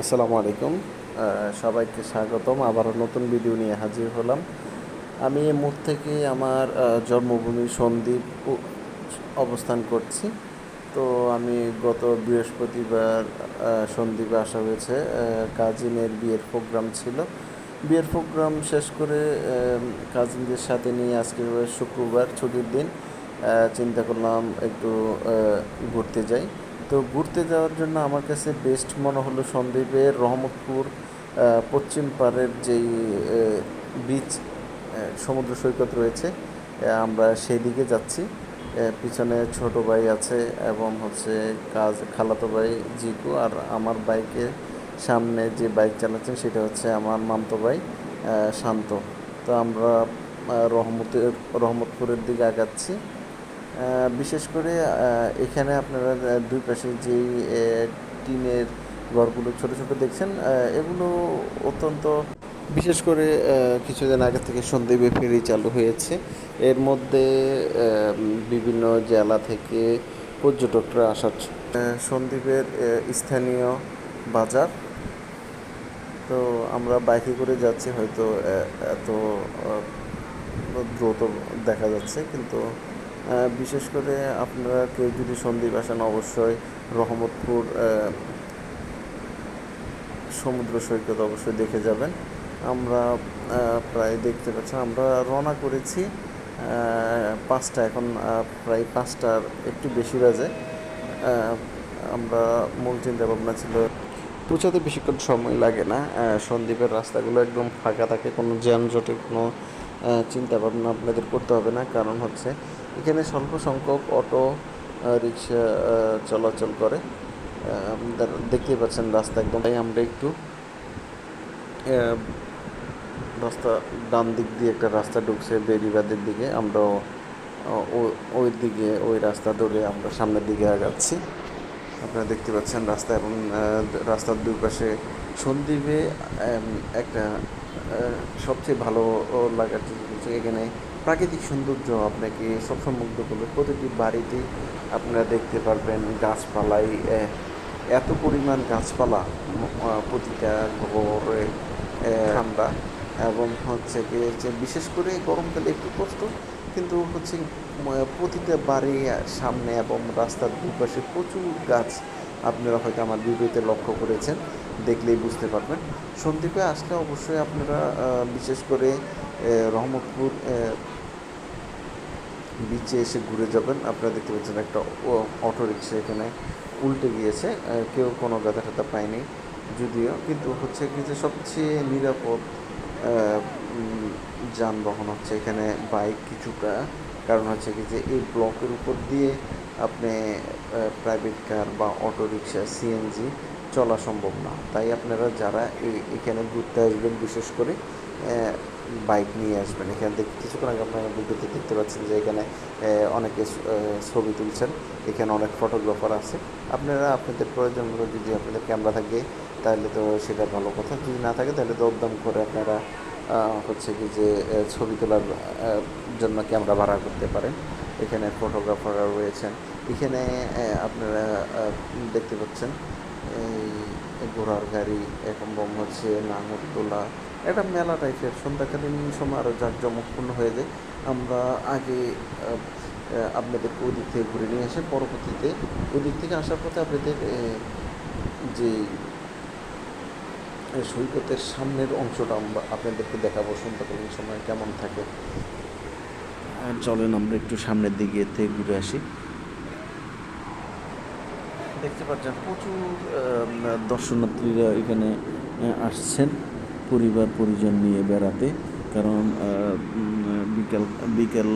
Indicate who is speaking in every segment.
Speaker 1: আসসালামু আলাইকুম। সবাইকে স্বাগতম। আবারও নতুন ভিডিও নিয়ে হাজির হলাম। আমি এই মুহূর্ত থেকে আমার জন্মভূমি সন্দ্বীপ অবস্থান করছি। তো আমি গত বৃহস্পতিবার সন্দ্বীপে আসা হয়েছে। কাজিনের বিয়ের প্রোগ্রাম ছিল। বিয়ের প্রোগ্রাম শেষ করে কাজিনদের সাথে নিয়ে আজকে শুক্রবার ছুটির দিন। চিন্তা করলাম একটু ঘুরতে যাই। তো ঘুরতে যাওয়ার জন্য আমার কাছে বেস্ট মনে হলো সন্দ্বীপের রহমতপুর পশ্চিম পাড়ের যেই বিচ সমুদ্র সৈকত রয়েছে আমরা সেই দিকে যাচ্ছি পিছনে ছোট ভাই আছে এবং হচ্ছে কাজ, খালাতো ভাই জিকু আর আমার বাইকের সামনে যে বাইক চালাচ্ছেন সেটা হচ্ছে আমার মামতো ভাই শান্ত। তো আমরা রহমতের, রহমতপুরের দিকে আগাচ্ছি। বিশেষ করে এখানে আপনারা দুই পাশে যেই টিনের ঘরগুলো ছোট ছোট দেখছেন এগুলো অত্যন্ত বিশেষ করে কিছুদিন আগে থেকে সন্দ্বীপে ফেরি চালু হয়েছে। এর মধ্যে বিভিন্ন জেলা থেকে পর্যটকরা আহ, সন্দ্বীপের স্থানীয় বাজার। তো আমরা বাইকে করে যাচ্ছি হয়তো এত দ্রুত দেখা যাচ্ছে কিন্তু বিশেষ করে আপনারা কেউ যদি সন্দ্বীপ আসেন, অবশ্যই রহমতপুর সমুদ্র সৈকত অবশ্যই দেখে যাবেন। আমরা প্রায় দেখতে পাচ্ছি, আমরা রওনা করেছি পাঁচটা, এখন প্রায় পাঁচটার একটু বেশি বাজে। আমরা মূল চিন্তা ভাবনা ছিল, পৌঁছাতে বেশিক্ষণ সময় লাগে না। সন্দ্বীপের রাস্তাগুলো একদম ফাঁকা থাকে, কোনো যানজটের কোনো চিন্তা ভাবনা আপনাদের করতে হবে না। কারণ হচ্ছে এখানে স্বল্প সংখ্যক অটো রিক্সা চলাচল করে। দেখতেই পাচ্ছেন রাস্তা একদম। তাই আমরা একটু রাস্তা ডান দিক দিয়ে একটা রাস্তা ঢুকছে বেরিবাদের দিকে। আমরা ওই দিকে, ওই রাস্তা ধরে আমরা সামনের দিকে আগাচ্ছি। আপনারা দেখতে পাচ্ছেন রাস্তা এবং রাস্তার দুই পাশে সন্দ্বীপে একটা সবচেয়ে ভালো লাগার এখানে প্রাকৃতিক সৌন্দর্য আপনাকে সবসময় মুগ্ধ করবে। প্রতিটি বাড়িতেই আপনারা দেখতে পারবেন গাছপালাই এত পরিমাণ গাছপালা প্রতিটা ঘরে ঠান্ডা। এবং হচ্ছে কি যে বিশেষ করে গরমকালে একটু কষ্ট কিন্তু হচ্ছে প্রতিটা বাড়ির সামনে এবং রাস্তার দুপাশে প্রচুর গাছ আপনারা হয়তো আমার ভিডিওতে লক্ষ্য করেছেন দেখলেই বুঝতে পারবেন। সন্দ্বীপে আসলে অবশ্যই আপনারা বিশেষ করে রহমতপুর বিচে এসে ঘুরে যাবেন। আপনারা দেখতে পাচ্ছেন একটা অটো রিক্সা এখানে উল্টে গিয়েছে। কেউ কোনো গাদা টাদা পায়নি যদিও। কিন্তু হচ্ছে কি যে সবচেয়ে নিরাপদ যানবাহন হচ্ছে এখানে বাইক কিছুটা। কারণ হচ্ছে কি যে এই ব্লকের উপর দিয়ে আপনি প্রাইভেট কার বা অটো রিক্সা সিএনজি চলা সম্ভব না। তাই আপনারা যারা এখানে ঘুরতে আসবেন বিশেষ করে বাইক নিয়ে আসবেন। এখান থেকে কিছুক্ষণ আগে আপনারা ভিডিওতে দেখতে পাচ্ছেন যে এখানে অনেকে ছবি তুলছেন। এখানে অনেক ফটোগ্রাফার আছে। আপনারা আপনাদের প্রয়োজন মতো যদি আপনাদের ক্যামেরা থাকে, তাহলে তো সেটা ভালো কথা। যদি না থাকে, তাহলে দরদাম করে আপনারা হচ্ছে কি যে ছবি তোলার জন্য ক্যামেরা ভাড়া করতে পারেন। এখানে ফটোগ্রাফাররা রয়েছেন। এখানে আপনারা দেখতে পাচ্ছেন, এই, ঘোড়ার গাড়ি এবং হচ্ছে নাঙরদোলা একটা মেলা টাইপের সন্ধ্যাকালীন সময় আরও জাঁকজমকপূর্ণ হয়ে যায়। আমরা আগে আপনাদেরকে ওদিক থেকে ঘুরে নিয়ে আসে পরবর্তীতে ওদিক থেকে আসার পথে আপনাদের যে সৈকতের সামনের অংশটা আমরা আপনাদেরকে দেখাবো সন্ধ্যাকালীন সময় কেমন থাকে। আর চলেন আমরা একটু সামনের দিকে থেকে ঘুরে আসি। দেখতে পাচ্ছেন প্রচুর দর্শনার্থীরা এখানে আসছেন। পরিবার পরিজন নিয়ে বেড়াতে, কারণ বিকেল বিকেল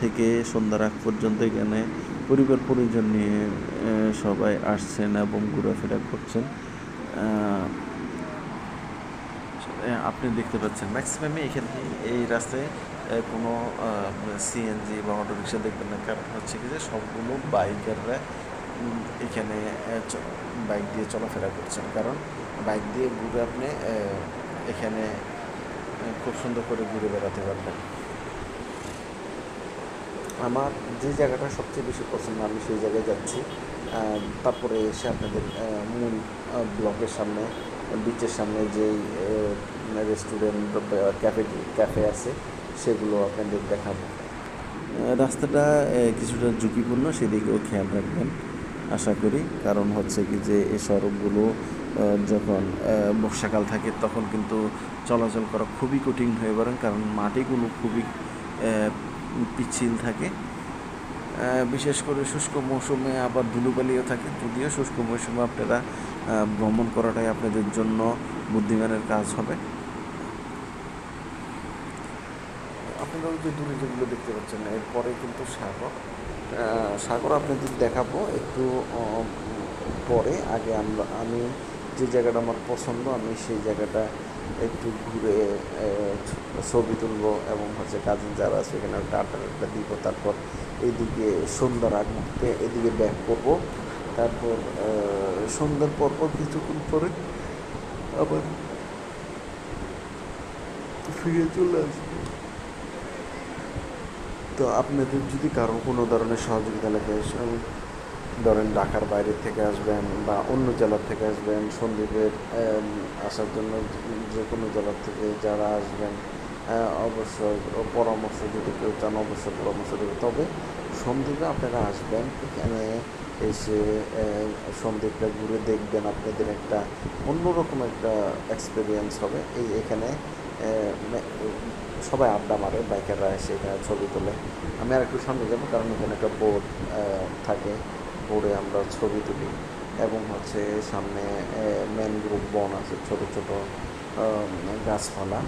Speaker 1: থেকে সন্ধ্যার আগ পর্যন্ত এখানে পরিবার পরিজন নিয়ে সবাই আসছেন এবং ঘোরাফেরা করছেন। আপনি দেখতে পাচ্ছেন ম্যাক্সিমামই এখানে এই রাস্তায় কোনো সিএনজি বা অটো রিক্সা দেখবেন না। কারণ হচ্ছে কি যে সবগুলো বাইকাররা এখানে বাইক দিয়ে চলাফেরা করছেন। কারণ বাইক দিয়ে ঘুরে আপনি এখানে খুব সুন্দর করে ঘুরে বেড়াতে পারবেন। আমার যে জায়গাটা সবচেয়ে বেশি পছন্দ, আমি সেই জায়গায় যাচ্ছি। তারপরে এসে আপনাদের মূল ব্লকের সামনে বিচের সামনে যেই রেস্টুরেন্ট ক্যাফে ক্যাফে আছে, সেগুলো আপনাদের দেখাবো। রাস্তাটা কিছুটা ঝুঁকিপূর্ণ, সেদিকেও খেয়াল রাখবেন, আশা করি। কারণ হচ্ছে কি যে এই সড়কগুলো যখন বর্ষাকাল থাকে তখন কিন্তু চলাচল করা খুবই কঠিন হয়ে পড়ে, কারণ মাটিগুলো খুবই পিচ্ছিল থাকে। বিশেষ করে শুষ্ক মৌসুমে আবার ধুলোবালিও থাকে। যদিও শুষ্ক মৌসুমে আপনারা ভ্রমণ করাটাই আপনাদের জন্য বুদ্ধিমানের কাজ হবে। আপনারা যে দূরে যেগুলো দেখতে পাচ্ছেন, এরপরে কিন্তু সাগর। সাগর আপনাদের দেখাবো। একটু পরে, আগে আমরা, আমি যে জায়গাটা আমার পছন্দ, আমি সেই জায়গাটা একটু ঘুরে ছবি তুলবো এবং হচ্ছে কাজিন যারা আছে এখানে একটা আড্ডা দিব। তারপর এইদিকে সন্ধ্যার আগ মুহূর্তে এদিকে ব্যাক করব। তারপর সন্ধ্যার পরপর কিছুক্ষণ পরে আবার ফিরে চলে আসব। তো আপনাদের যদি কারও কোনো ধরনের সহযোগিতা লাগে ধরেন ঢাকার বাইরে থেকে আসবেন বা অন্য জেলার থেকে আসবেন, সন্দীপের আসার জন্য যে কোনো জেলার থেকে যারা আসবেন অবশ্যই পরামর্শ যদি কেউ চান, অবশ্যই পরামর্শ দেবে। তবে সন্দীপে আপনারা আসবেন, এখানে এসে সন্দীপটা ঘুরে দেখবেন, আপনাদের একটা অন্যরকম একটা এক্সপিরিয়েন্স হবে। এই এখানে সবাই আড্ডা মারে, বাইকাররা এসে এখানে ছবি তোলে। আমি আর একটু সামনে যাব, কারণ এখানে একটা বোর্ড থাকে। বোর্ডে আমরা ছবি তুলি এবং হচ্ছে সামনে ম্যানগ্রোভ বন আছে, ছোট ছোট গাছপালা।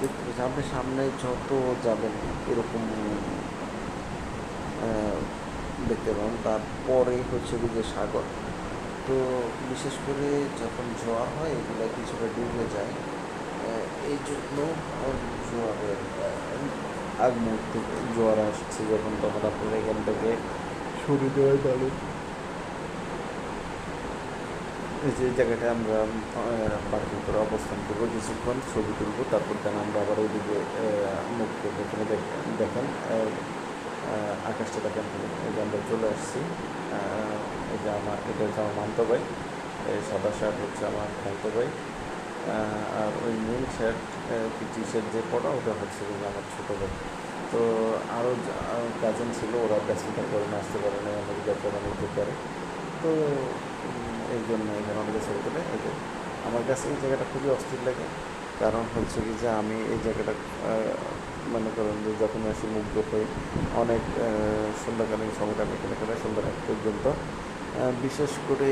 Speaker 1: দেখতে আপনি সামনে যত যাবেন এরকম দেখতে পাবেন। তারপরেই হচ্ছে যে সাগর। তো বিশেষ করে যখন জোয়ার হয়, এগুলো কিছুটা ডুবে যায়। এই জন্য জোয়ারের আগ মুহূর্তে জোয়ার আসছে যখন তখন আপনারা এখান থেকে সরে দেওয়াই এই যে জায়গাটা আমরা পার্কিং করে অবস্থান করব কিছুক্ষণ ছবি তুলবো তারপর দেন আমরা আবার ওইদিকে মুখ করব এখানে দেখেন আকাশটা দেখেন এই যে আমরা চলে আসছি। এই যে আমার এটা হচ্ছে আমার মান্ত ভাই এই সাদা শার্ট হচ্ছে আমার খান্ত ভাই। আর ওই নীল শার্ট টি শার্ট যে পড়া ওটা হচ্ছে আমার ছোটো তো আরও কাজিন ছিল, ওরা ব্যস্ততার কারণে আসতে পারে না আমেরিকার প্রধান হতে পারে। তো এই জন্য এখানে অনেকে ছবি তোলে যে, আমার কাছে এই জায়গাটা খুবই অস্থির লাগে। কারণ হচ্ছে কি যে আমি এই জায়গাটা মনে করেন যে যখন আসি মুগ্ধ হই, অনেক সন্ধ্যাকালীন সময়টা আমি এখানে করে সন্ধ্যা এক পর্যন্ত। বিশেষ করে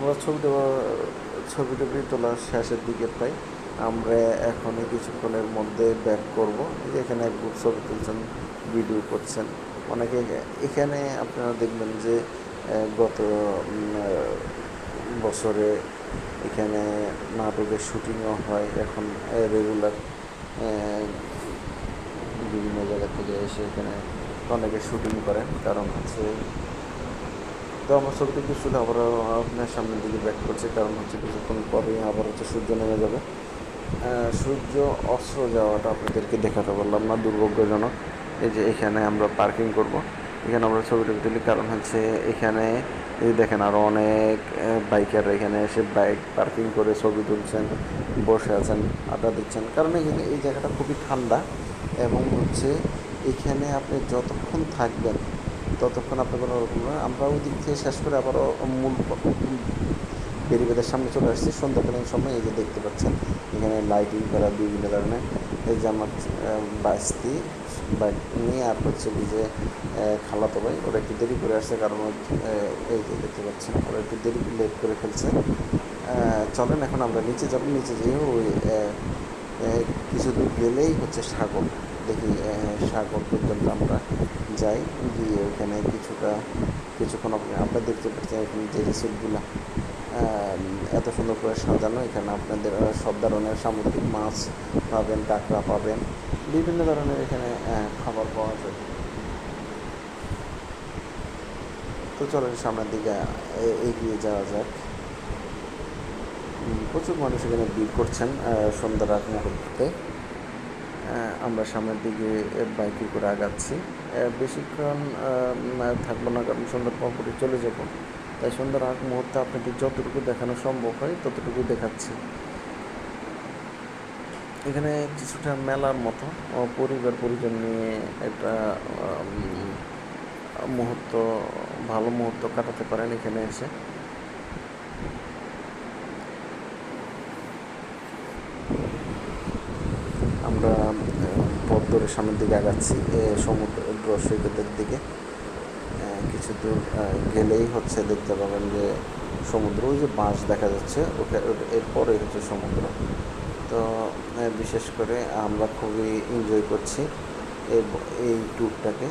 Speaker 1: আমরা ছবি দেওয়া, ছবি টবি তোলার শেষের দিকে পাই আমরা এখনই কিছুক্ষণের মধ্যে ব্যাক করব। এখানে এক গ্রুপ ছবি তুলছেন ভিডিও করছেন। অনেকে এখানে আপনারা দেখবেন যে গত বছরে এখানে নাটকের শুটিংও হয়। এখন রেগুলার বিভিন্ন জায়গা থেকে এসে এখানে অনেকে শুটিং করেন। কারণ হচ্ছে তো আমার ছবি থেকে শুধু আবার আপনার সামনের দিকে ব্যাক করছে, কারণ হচ্ছে কিছুক্ষণ পরে আবার হচ্ছে সূর্য নেমে যাবে। সূর্য অস্ত্র যাওয়াটা আপনাদেরকে দেখাতে পারলাম না, দুর্ভাগ্যজনক। এই যে এখানে আমরা পার্কিং করব। এখানে আমরা ছবি টবি তুলি কারণ হচ্ছে এখানে, এই দেখেন আরও অনেক বাইকার এখানে এসে বাইক পার্কিং করে ছবি তুলছেন, বসে আছেন, আড্ডা দিচ্ছেন। কারণ এখানে এই জায়গাটা খুবই ঠান্ডা এবং হচ্ছে এখানে আপনি যতক্ষণ থাকবেন ততক্ষণ আপনি কোনো রকম আমরা ওই দিক থেকে শেষ করে আবারও মূল বেরিবেদের সামনে চলে আসছি। সন্ধ্যাকালীন সময় এই যে দেখতে পাচ্ছেন, এখানে লাইটিং করা বিভিন্ন ধরনের। এই আমার বাস্তি বাইক নিয়ে আর হচ্ছে যে খালাতো ভাই, ওরা একটু দেরি করে আসছে কারণ এই যে দেখতে পাচ্ছেন, ওরা একটু দেরি লেট করে ফেলছে। চলেন এখন আমরা নিচে যাব। নিচে যেয়েও ওই কিছু দূর গেলেই হচ্ছে সাগর দেখি সাগর পর্যন্ত আমরা যাই, গিয়ে ওখানে কিছুটা, কিছুক্ষণ আপনারা দেখতে পাচ্ছেন এখানে যে রিসোর্টগুলো এত সুন্দর করে সাজানো, এখানে আপনাদের সব ধরনের সামুদ্রিক মাছ পাবেন, কাঁকড়া পাবেন, বিভিন্ন ধরনের এখানে খাবার পাওয়া যায়। তো চলেন সামনের দিকে এগিয়ে যাওয়া যাক। প্রচুর মানুষ এখানে ভিড় করছেন সন্ধ্যার আগ মুহূর্তে। আমরা সামনের দিকে বাইকে করে আগাচ্ছি। বেশিক্ষণ থাকব না, কারণ সন্ধ্যার পরপরই চলে যাব। তাই সন্ধ্যার আগ মুহূর্তে আপনাদের যতটুকু দেখানো সম্ভব হয় ততটুকু দেখাচ্ছি। এখানে কিছুটা মেলার মতো পরিবার পরিজন নিয়ে একটা মুহূর্ত, ভালো মুহূর্ত কাটাতে পারেন এখানে এসে। আমরা পথ ধরে সামনের দিকে আগাচ্ছি সমুদ্র সৈকতের দিকে। কিছু দূর গেলেই হচ্ছে দেখতে পাবেন যে সমুদ্র, ওই যে বাঁশ দেখা যাচ্ছে ওটা- এরপরে হচ্ছে সমুদ্র। তো বিশেষ করে আমরা খুবই এনজয় করছি এই ট্যুরটাকে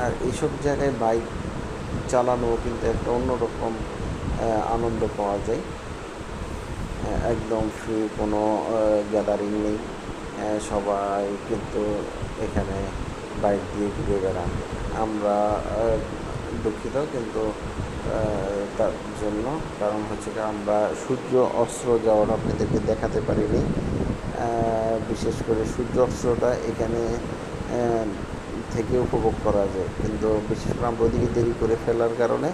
Speaker 1: আর এইসব জায়গায় বাইক চালানো কিন্তু একটা অন্যরকম আনন্দ পাওয়া যায়। একদম ফ্রি কোনো গ্যাদারিং নেই। সবাই কিন্তু এখানে বাইক দিয়ে ঘুরে বেড়ান আমরা দুঃখিত কিন্তু তার জন্য। কারণ হচ্ছে কি আমরা সূর্য অস্ত্র যাওয়ার আপনাদেরকে দেখাতে পারিনি বিশেষ করে সূর্য অস্ত্রটা এখানে থেকে উপভোগ করা যায়। কিন্তু বিশেষ করে আমরা ওইদিকে দেরি করে ফেলার কারণে,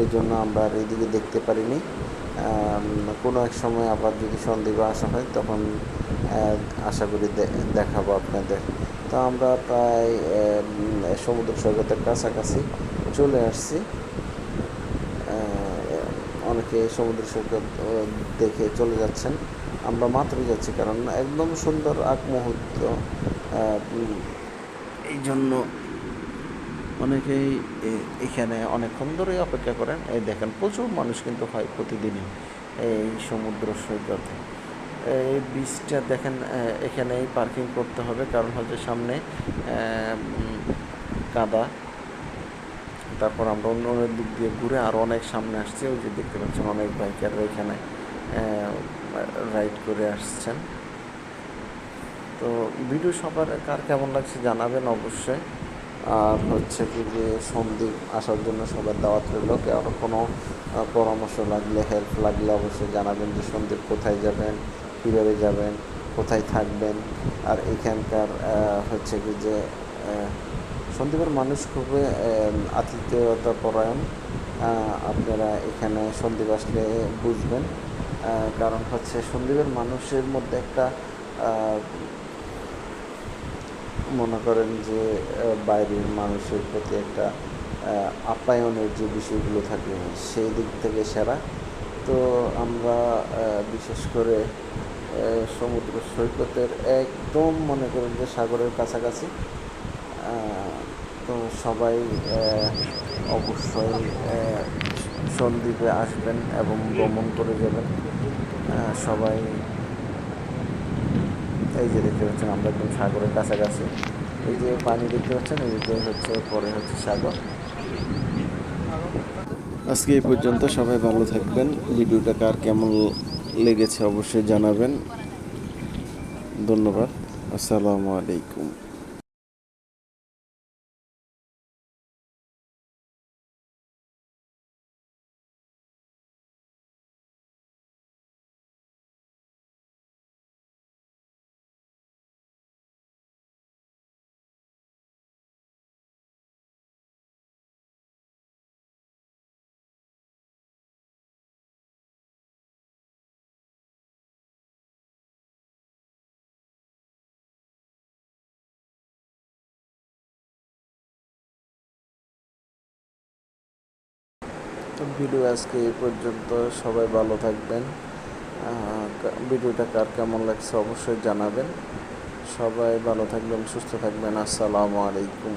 Speaker 1: এই জন্য আমরা আর এদিকে দেখতে পারিনি। কোনো এক সময় আবার যদি সন্দ্বীপে আসা হয়, তখন আশা করি দেখাবো আপনাদের। তো আমরা প্রায় সমুদ্র সৈকতের কাছাকাছি চলে আসছি। অনেকে সমুদ্র সৈকত দেখে চলে যাচ্ছেন। আমরা মাত্রই যাচ্ছি, কারণ একদম সুন্দর আগ মুহূর্ত এই জন্য অনেকেই এখানে অনেকক্ষণ ধরেই অপেক্ষা করেন। এই দেখেন, প্রচুর মানুষ কিন্তু হয় প্রতিদিনই এই সমুদ্র সৈকতে। এই বিচটা দেখেন এখানেই পার্কিং করতে হবে। কারণ হচ্ছে সামনে কাদা। তারপর আমরা অন্য অন্য দিক দিয়ে ঘুরে আরও অনেক সামনে আসছি। ওই যে দেখতে পাচ্ছেন, অনেক বাইকাররা এখানে রাইড করে আসছেন। তো ভিডিও সবার কার কেমন লাগছে জানাবেন অবশ্যই। আর হচ্ছে কি যে সন্দীপ আসার জন্য সবার দাওয়াত রইল। কারও কোনো পরামর্শ লাগলে হেল্প লাগলে অবশ্যই জানাবেন যে সন্দীপ কোথায় যাবেন, কীভাবে যাবেন, কোথায় থাকবেন। আর এখানকার হচ্ছে কি যে সন্দীপের মানুষ খুবই আতিথেয়তা পরায়ণ। আপনারা এখানে সন্দীপ আসলে বুঝবেন। কারণ হচ্ছে সন্দীপের মানুষের মধ্যে একটা মনে করেন যে বাইরের মানুষের প্রতি একটা আপ্যায়নের যে বিষয়গুলো থাকে, সেই দিক থেকে সেরা। তো আমরা বিশেষ করে সমুদ্র সৈকতের একদম মনে করেন যে সাগরের কাছাকাছি। তো সবাই অবশ্যই সন্দ্বীপে আসবেন এবং ভ্রমণ করে যাবেন। সবাই এই যে দেখতে পাচ্ছেন, আমরা একদম সাগরের কাছাকাছি। এই যে পানি দেখতে পাচ্ছেন, এই হচ্ছে পরে হচ্ছে সাগর। আজকে এই পর্যন্ত সবাই ভালো থাকবেন। ভিডিওটা কার কেমন লেগেছে অবশ্যই জানাবেন। ধন্যবাদ। আসসালামু আলাইকুম। তো ভিডিও আজকে এই পর্যন্ত। সবাই ভালো থাকবেন। ভিডিওটা কার কেমন লাগছে অবশ্যই জানাবেন। সবাই ভালো থাকবেন, সুস্থ থাকবেন। আসসালামু আলাইকুম।